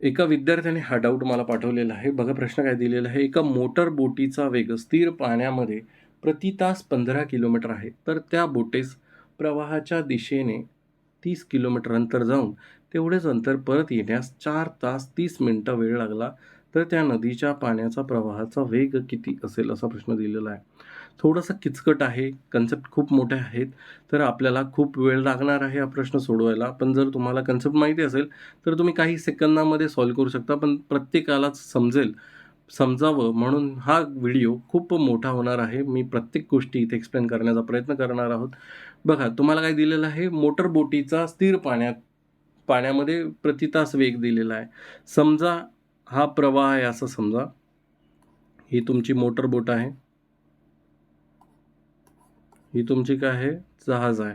एका विद्यार्थ्याने हा डाऊट मला पाठवलेला आहे. बघा प्रश्न काय दिलेला आहे. एका मोटर बोटीचा वेग स्थिर पाण्यामध्ये प्रति तास पंधरा किलोमीटर आहे. तर त्या बोटेस प्रवाहाच्या दिशेने तीस किलोमीटर अंतर जाऊन तेवढेच अंतर परत येण्यास चार तास तीस मिनटं वेळ लागला. तर त्या नदीच्या पाण्याचा प्रवाहाचा वेग किती असेल असा प्रश्न दिलेला आहे. थोडंसं किचकट आहे कन्सेप्ट खूप मोठे आहेत तर आपल्याला खूप वेळ लागणार आहे हा प्रश्न सोडवायला. पण जर तुम्हाला कन्सेप्ट माहिती असेल तर तुम्ही काही सेकंदामध्ये सॉल्व करू शकता पण प्रत्येकालाच समजेल समजावं. म्हणून हा व्हिडिओ खूप मोठा होणार आहे. मी प्रत्येक गोष्टी इथे एक्सप्लेन करण्याचा प्रयत्न करणार आहोत. बघा तुम्हाला काय दिलेलं आहे? मोटर बोटीचा स्थिर पाण्यात पाण्यामध्ये प्रति तास वेग दिलेला आहे. समजा हा प्रवाह आहे असं समजा. ही तुमची मोटर बोट आहे. ही तुमची काय आहे? जहाज आहे.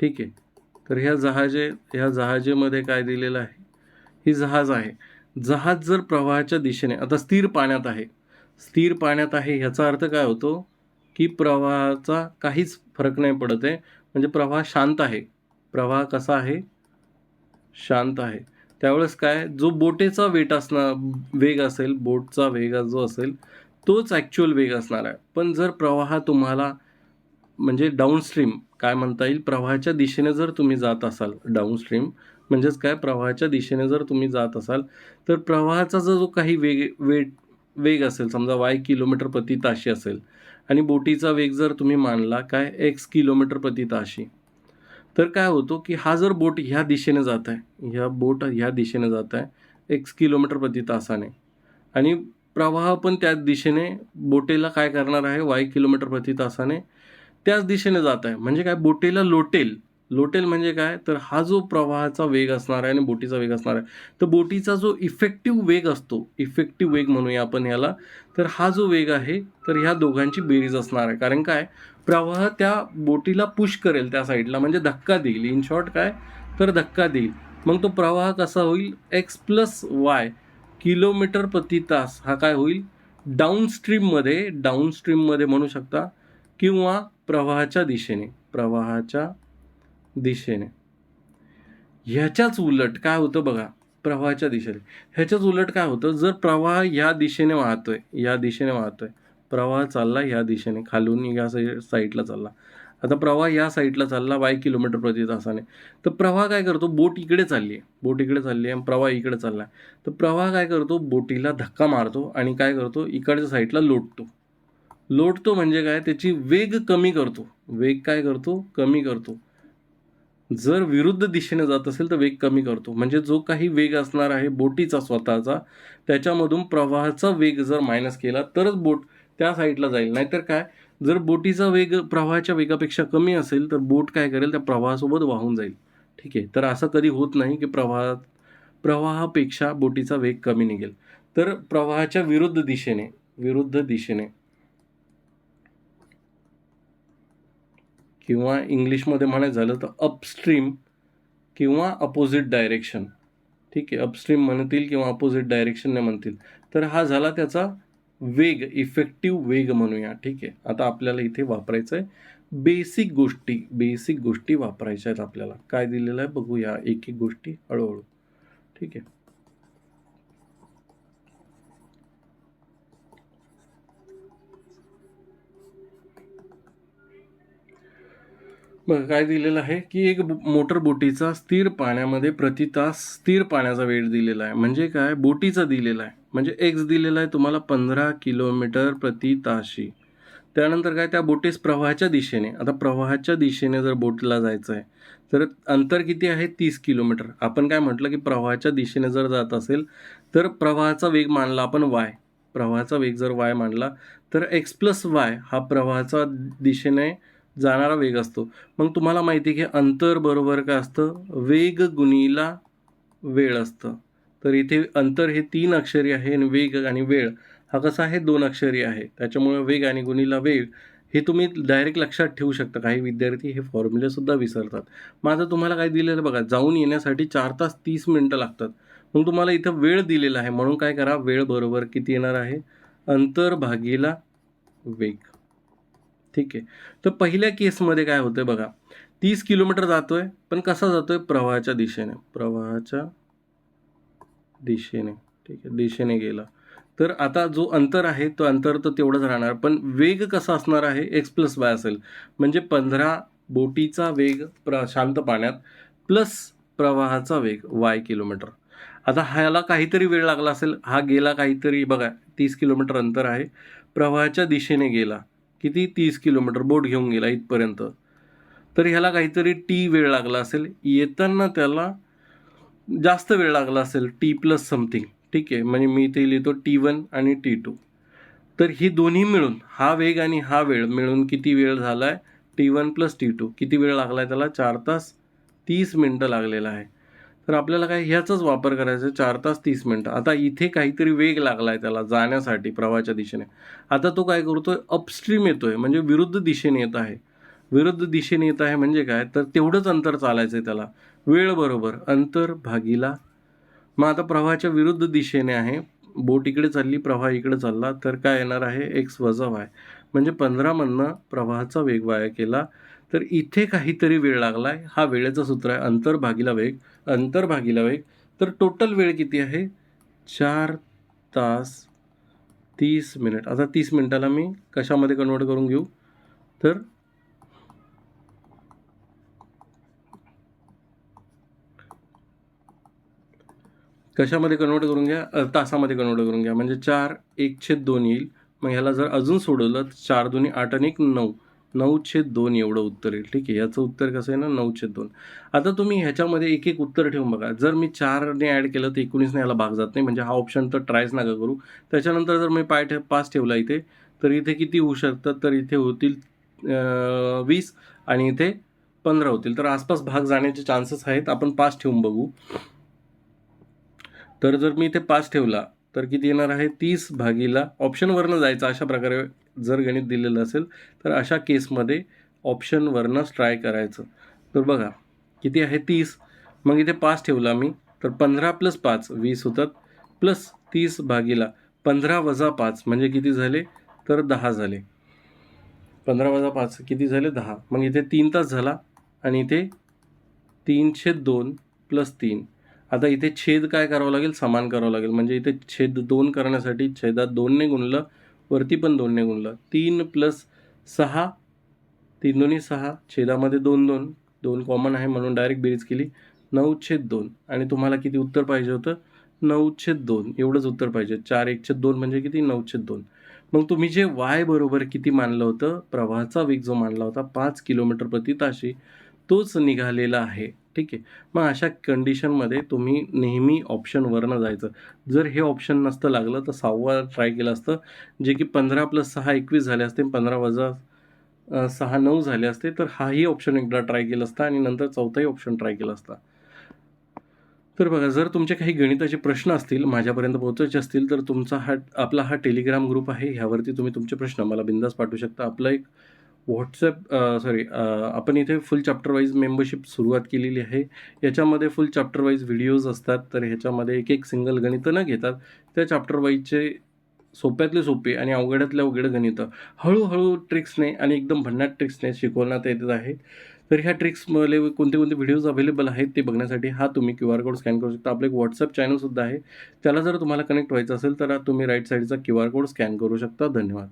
ठीक आहे. तर ह्या जहाजे ह्या जहाजेमध्ये काय दिलेलं आहे? ही जहाज आहे. जहाज जर प्रवाहाच्या दिशेने आता स्थिर पाण्यात आहे. स्थिर पाण्यात आहे ह्याचा अर्थ काय होतो? की प्रवाहाचा काहीच फरक नाही पडत आहे. म्हणजे प्रवाह शांत आहे. प्रवाह कसा आहे? शांत आहे. त्यावेळेस काय? जो बोटेचा वेट असणार वेग असेल बोटचा वेग जो असेल तोच ॲक्च्युअल वेग असणार आहे. पण जर प्रवाह तुम्हाला म्हणजे डाऊनस्ट्रीम काय म्हणता येईल? प्रवाहाच्या दिशेने जर तुम्ही जात असाल डाऊनस्ट्रीम म्हणजेच काय? प्रवाहाच्या दिशेने जर तुम्ही जात असाल तर प्रवाहाचा जर जो काही वेग वेट वेग असेल समजा वाय किलोमीटर प्रति ताशी असेल आणि बोटीचा वेग जर तुम्ही मानला काय? एक्स किलोमीटर प्रति ताशी. तर काय होतो की हा जर बोट ह्या दिशेने जात आहे ह्या बोट ह्या दिशेने जात आहे एक्स किलोमीटर प्रति तासाने. आणि प्रवाह पण त्याच दिशेने बोटेला काय करणार आहे? वाय किलोमीटर प्रति तासाने त्याच दिशेने जात आहे. म्हणजे काय? बोटीला लोटेल. लोटेल म्हणजे काय? तर हा जो प्रवाहाचा वेग असणार आहे आणि बोटीचा वेग असणार आहे तर बोटीचा जो इफेक्टिव्ह वेग असतो इफेक्टिव्ह वेग म्हणूया आपण याला तर हा जो वेग आहे तर ह्या दोघांची बेरीज असणार आहे. कारण काय? प्रवाह त्या बोटीला पुश करेल त्या साईडला म्हणजे धक्का देईल. इन शॉर्ट काय? तर धक्का देईल. मग तो प्रवाह कसा होईल? एक्स प्लस वाय किलोमीटर प्रति तास हा काय होईल? डाऊनस्ट्रीममध्ये डाऊनस्ट्रीममध्ये म्हणू शकता किंवा प्रवाहाच्या दिशेने प्रवाहाच्या दिशेने. ह्याच्याच उलट काय होतं बघा प्रवाहाच्या दिशेने. ह्याच्याच उलट काय होतं जर प्रवाह ह्या दिशेने वाहतोय या दिशेने वाहतोय प्रवाह चालला ह्या दिशेने खालून या साई साईडला चालला. आता प्रवाह या साईडला चालला वाय किलोमीटर प्रति तासाने तर प्रवाह काय करतो बोट इकडे चालली आहे बोट इकडे चालली आहे आणि प्रवाह इकडे चालला आहे तर प्रवाह काय करतो बोटीला धक्का मारतो आणि काय करतो इकडच्या साईडला लोटतो. लोटतो म्हणजे काय? त्याची वेग कमी करतो. वेग काय करतो? कमी करतो. जर विरुद्ध दिशेने जात असेल तर वेग कमी करतो. म्हणजे जो काही वेग असणार आहे बोटीचा स्वतःचा त्याच्यामधून प्रवाहाचा वेग जर मायनस केला तरच बोट त्या साईडला जाईल. नाहीतर काय? जर बोटीचा वेग प्रवाहाच्या वेगापेक्षा कमी असेल तर बोट काय करेल? त्या प्रवाहासोबत वाहून जाईल. ठीक आहे? तर असं कधी होत नाही की प्रवाह प्रवाहापेक्षा बोटीचा वेग कमी निघेल. तर प्रवाहाच्या विरुद्ध दिशेने विरुद्ध दिशेने किंवा इंग्लिशमध्ये म्हणायचं झालं तर अपस्ट्रीम किंवा अपोजिट डायरेक्शन ठीक आहे अपस्ट्रीम म्हणतील किंवा अपोजिट डायरेक्शनने म्हणतील. तर हा झाला त्याचा वेग इफेक्टिव्ह वेग म्हणूया. ठीक आहे आता आपल्याला इथे वापरायचं आहे बेसिक गोष्टी बेसिक गोष्टी वापरायच्या आहेत आपल्याला. काय दिलेलं आहे बघूया एक एक गोष्टी हळूहळू. ठीक आहे. बघा काय दिलेलं आहे की एक मोटर बोटीचा स्थिर पाण्यामध्ये प्रति तास स्थिर पाण्याचा वेळ दिलेला आहे. म्हणजे काय? बोटीचा दिलेला आहे. म्हणजे एक्स दिलेला आहे तुम्हाला पंधरा किलोमीटर प्रति ताशी. त्यानंतर काय? त्या बोटीस प्रवाहाच्या दिशेने. आता प्रवाहाच्या दिशेने जर बोटला जायचं आहे तर अंतर किती आहे? तीस किलोमीटर. आपण काय म्हटलं की प्रवाहाच्या दिशेने जर जात असेल तर प्रवाहाचा वेग मानला आपण वाय प्रवाहाचा वेग जर वाय मानला तर एक्स प्लस वाय हा प्रवाहाचा दिशेने जाणारा वेग असतो. मग तुम्हाला माहिती आहे की अंतर बरोबर काय असतं? वेग गुणीला वेळ असतं. तर इथे अंतर हे तीन अक्षरी आहे आणि वेग आणि वेळ. हा कसा आहे? दोन अक्षरी आहे. त्याच्यामुळे वेग आणि गुणीला वेळ हे तुम्ही डायरेक्ट लक्षात ठेवू शकता. काही विद्यार्थी हे फॉर्म्युलेसुद्धा विसरतात. माझं तुम्हाला काय दिलेलं बघा. जाऊन येण्यासाठी चार तास तीस मिनटं लागतात. मग तुम्हाला इथं वेळ दिलेला आहे. म्हणून काय करा? वेळ बरोबर किती येणार आहे? अंतर भागीला वेग. ठीक आहे. तर पहिल्या केसमध्ये काय होतं आहे बघा तीस किलोमीटर जातोय पण कसा जातोय? प्रवाहाच्या दिशेने. प्रवाहाच्या दिशेने. ठीक आहे दिशेने गेला. तर आता जो अंतर आहे तो अंतर तर तेवढंच राहणार पण वेग कसा असणार आहे? एक्स प्लस वाय असेल. म्हणजे पंधरा बोटीचा वेग प्र शांत पाण्यात प्लस प्रवाहाचा वेग वाय किलोमीटर. आता ह्याला काहीतरी वेळ लागला असेल. हा गेला काहीतरी बघा तीस किलोमीटर अंतर आहे. प्रवाहाच्या दिशेने गेला. किती तीस किलोमीटर बोट घेऊन गेला इथपर्यंत. तर ह्याला काहीतरी टी वेळ लागला असेल. येताना त्याला जास्त वेळ लागला असेल. टी प्लस समथिंग ठीक आहे? म्हणजे मी इथे लिहितो टी वन आणि टी टू तर ही दोन्ही मिळून हा वेग आणि हा वेळ मिळून किती वेळ झाला आहे T one plus T two किती वेळ लागला आहे त्याला? चार तास तीस मिनटं लागलेला आहे. तर आपल्याला काय ह्याचाच वापर करायचा आहे चार तास तीस मिनटं. आता इथे काहीतरी वेग लागला आहे त्याला जाण्यासाठी प्रवाहाच्या दिशेने. आता तो काय करतो आहे अपस्ट्रीम येतो आहे म्हणजे विरुद्ध दिशेने येत आहे. विरुद्ध दिशेने येत आहे म्हणजे काय? तर तेवढंच अंतर चालायचं आहे त्याला. वेळ बरोबर अंतर भागीला. मग आता प्रवाहाच्या विरुद्ध दिशेने आहे. बोट इकडे चालली प्रवाह इकडे चालला तर काय येणार आहे? एक्स वजा वाय म्हणजे पंधरामधनं प्रवाहाचा वेग वाया केला. तर इथे काहीतरी वेळ लागला आहे हा वेळेचा सूत्र आहे. अंतर भागीला वेग. अंतर भागीला वेग. तर टोटल वेळ किती आहे? चार तास तीस मिनिट आता तीस मिनिटाला मी कशामध्ये कन्वर्ट करून घेऊ? तर कशामध्ये कन्वर्ट करून घ्या? तासामध्ये कन्वर्ट करून घ्या. म्हणजे चार एक छेद दोन येईल. मग ह्याला जर अजून सोडवलं तर चार दोन्ही आठ आणि एक नऊ. नऊ छेद दोन एवढं उत्तर येईल. ठीक आहे याचं उत्तर कसं आहे ना नऊ छेद दोन. आता तुम्ही ह्याच्यामध्ये एक एक उत्तर ठेवून बघा. जर मी चारने ॲड केलं तर एकोणीसने याला भाग जात नाही. म्हणजे हा ऑप्शन तर ट्रायच नका करू. त्याच्यानंतर जर मी पाय ठे पाच ठेवला इथे तर इथे किती होऊ शकतात तर इथे होतील वीस आणि इथे पंधरा होतील. तर आसपास भाग जाण्याचे चान्सेस आहेत. आपण पाच ठेवून बघू. तर जर मी इथे पाच ठेवला तर किती येणार आहे? तीस भागीला ऑप्शनवरनं जायचं अशा प्रकारे जर गणित दिलेलं असेल तर अशा केसमध्ये ऑप्शनवरनंच ट्राय करायचं. तर बघा किती आहे? तीस. मग इथे पाच ठेवला मी तर पंधरा प्लस पाच वीस होतात. प्लस तीस भागीला पंधरा वजा पाच म्हणजे किती झाले? तर दहा झाले. पंधरा वजा पाच किती झाले? दहा. मग इथे तीन तास झाला आणि इथे तीनशे दोन प्लस तीन. आता इथे छेद काय करावं लागेल? समान करावं लागेल. म्हणजे इथे छेद दोन करण्यासाठी छेदात दोनने गुणलं वरती पण दोनने गुणलं. तीन प्लस सहा तीन दोन्ही सहा छेदामध्ये दोन दोन दोन कॉमन आहे म्हणून डायरेक्ट बेरीज केली. नऊ छेद दोन. आणि तुम्हाला किती उत्तर पाहिजे होतं? नऊ छेद दोन. एवढंच उत्तर पाहिजे. चार एक छेद दोन म्हणजे किती? नऊ छेद दोन. मग तुम्ही जे वाय बरोबर किती मानलं होतं? प्रवाहाचा वेग जो मानला होता पाच किलोमीटर प्रति ताशी तोच निघालेला आहे. ठीक आहे. मग अशा कंडिशनमध्ये तुम्ही नेहमी ऑप्शनवरनं जायचं. जर हे ऑप्शन नसतं लागलं तर सहावा ट्राय केलं असतं. जे की पंधरा प्लस सहा एकवीस झाले असते पंधरा वजा सहा नऊ झाले असते तर हाही ऑप्शन एकदा ट्राय केला असता आणि नंतर चौथाही ऑप्शन ट्राय केला असता. तर बघा जर तुमचे काही गणिताचे प्रश्न असतील माझ्यापर्यंत पोहोचायचे असतील तर तुमचा हा आपला हा टेलिग्राम ग्रुप आहे. ह्यावरती तुम्ही तुमचे प्रश्न मला बिंदास पाठवू शकता. आपला एक व्हॉट्सॲप सॉरी आपण इथे फुल चॅप्टर वाईज मेंबरशिप सुरुवात केलेली आहे. याच्यामध्ये फुल चॅप्टर वाईज व्हिडिओज असतात तर ह्याच्यामध्ये एक एक सिंगल गणितं न घेतात त्या चॅप्टर वाईजचे सोप्यातले सोपे आणि अवघड्यातले अवघड गणितं. हळूहळू ट्रिक्सने आणि एकदम भन्नाट ट्रिक्सने शिकवण्यात येत आहे तर ह्या ट्रिक्समध्ये कोणते कोणते व्हिडिओज अवेलेबल आहेत ते बघण्यासाठी हा तुम्ही क्यू आर कोड स्कॅन करू शकता. आपलं एक व्हॉट्सअप चॅनलसुद्धा आहे. त्याला जर तुम्हाला कनेक्ट व्हायचं असेल तर तुम्ही राईट साईडचा क्यू आर कोड स्कॅन करू शकता. धन्यवाद.